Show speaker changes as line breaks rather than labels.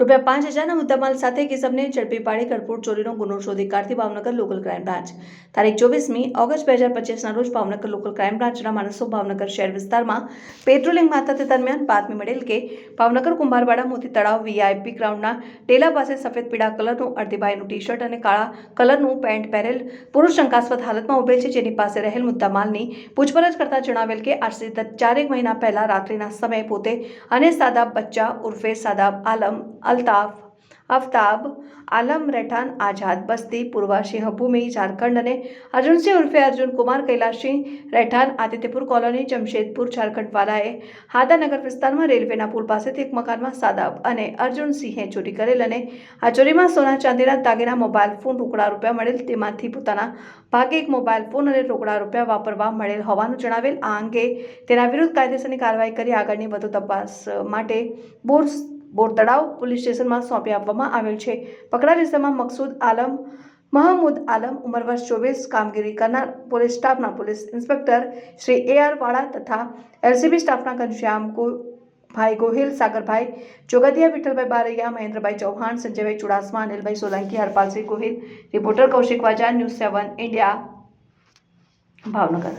રૂપિયા પાંચ હજારના મુદ્દામાલ સાથે કિસમને ઝડપી પાડી કરપૂર ચોરીનો ગુનો શોધી કાઢતી ભાવનગર લોકલ ક્રાઇમ બ્રાન્ચ. તારીખ ચોવીસમી ઓગસ્ટ બે હજાર પચીસના રોજ ભાવનગર લોકલ ક્રાઇમ બ્રાન્ચના માણસો ભાવનગર શહેર વિસ્તારમાં પેટ્રોલિંગમાં હતા તે દરમિયાન બાતમી મળેલ કે ભાવનગર કુંભારવાડા મોતી તળાવ વીઆઈપી ગ્રાઉન્ડના ટેલા પાસે સફેદ પીળા કલરનું અડધીબાઈનું ટી શર્ટ અને કાળા કલરનું પેન્ટ પહેરેલ પુરુષ શંકાસ્પદ હાલતમાં ઉભેલ છે. જેની પાસે રહેલ મુદ્દામાલની પૂછપરછ કરતા જણાવેલ કે આજથી ચારેક મહિના પહેલા રાત્રિના સમયે પોતે અને સાદાબ બચ્ચા ઉર્ફે સાદાબ આલમ અલ્તાફ. આફતાબ આલમ રહેઠાણ આઝાદ બસ્તી, પૂર્વા સિંહભૂમિ, ઝારખંડ અને અર્જુનસિંહ ઉર્ફે અર્જુન કુમાર કૈલાસસિંહ રહેઠાણ, આદિત્યપુર કોલોની, જમશેદપુર ઝારખંડ વાલાએ હાદાનગર વિસ્તારમાં રેલવેના પુલ પાસેથી એક મકાનમાં સાદાબ અને અર્જુનસિંહે ચોરી કરેલ અને આ ચોરીમાં સોના ચાંદીના દાગીના, મોબાઈલ ફોન, રોકડા રૂપિયા મળેલ, તેમાંથી પોતાના ભાગે એક મોબાઈલ ફોન અને રોકડા રૂપિયા વાપરવા મળેલ હોવાનું જણાવેલ. આ અંગે તેના વિરુદ્ધ કાયદેસરની કાર્યવાહી કરી આગળની વધુ તપાસ માટે બોર બોરતળાવ પોલીસ સ્ટેશનમાં સોંપી આપવામાં આવેલ છે. પકડા વિસ્તારમાં મકસૂદ આલમ, મહમૂદ આલમ ઉંમર વર્ષ ચોવીસ, કામગીરી કરનાર પોલીસ સ્ટાફના police inspector Shri A R Vala તથા એલસીબી સ્ટાફના Ghanshyam bhai Gohil, Sagarbhai Jogadiya Vitthalbhai Baraiya, Mahendrabhai Chauhan, Sanjaybhai Chudasama, Anilbhai Solanki Harpalsinh Gohil, reporter Kaushik Vaja, news seven India, Bhavnagar.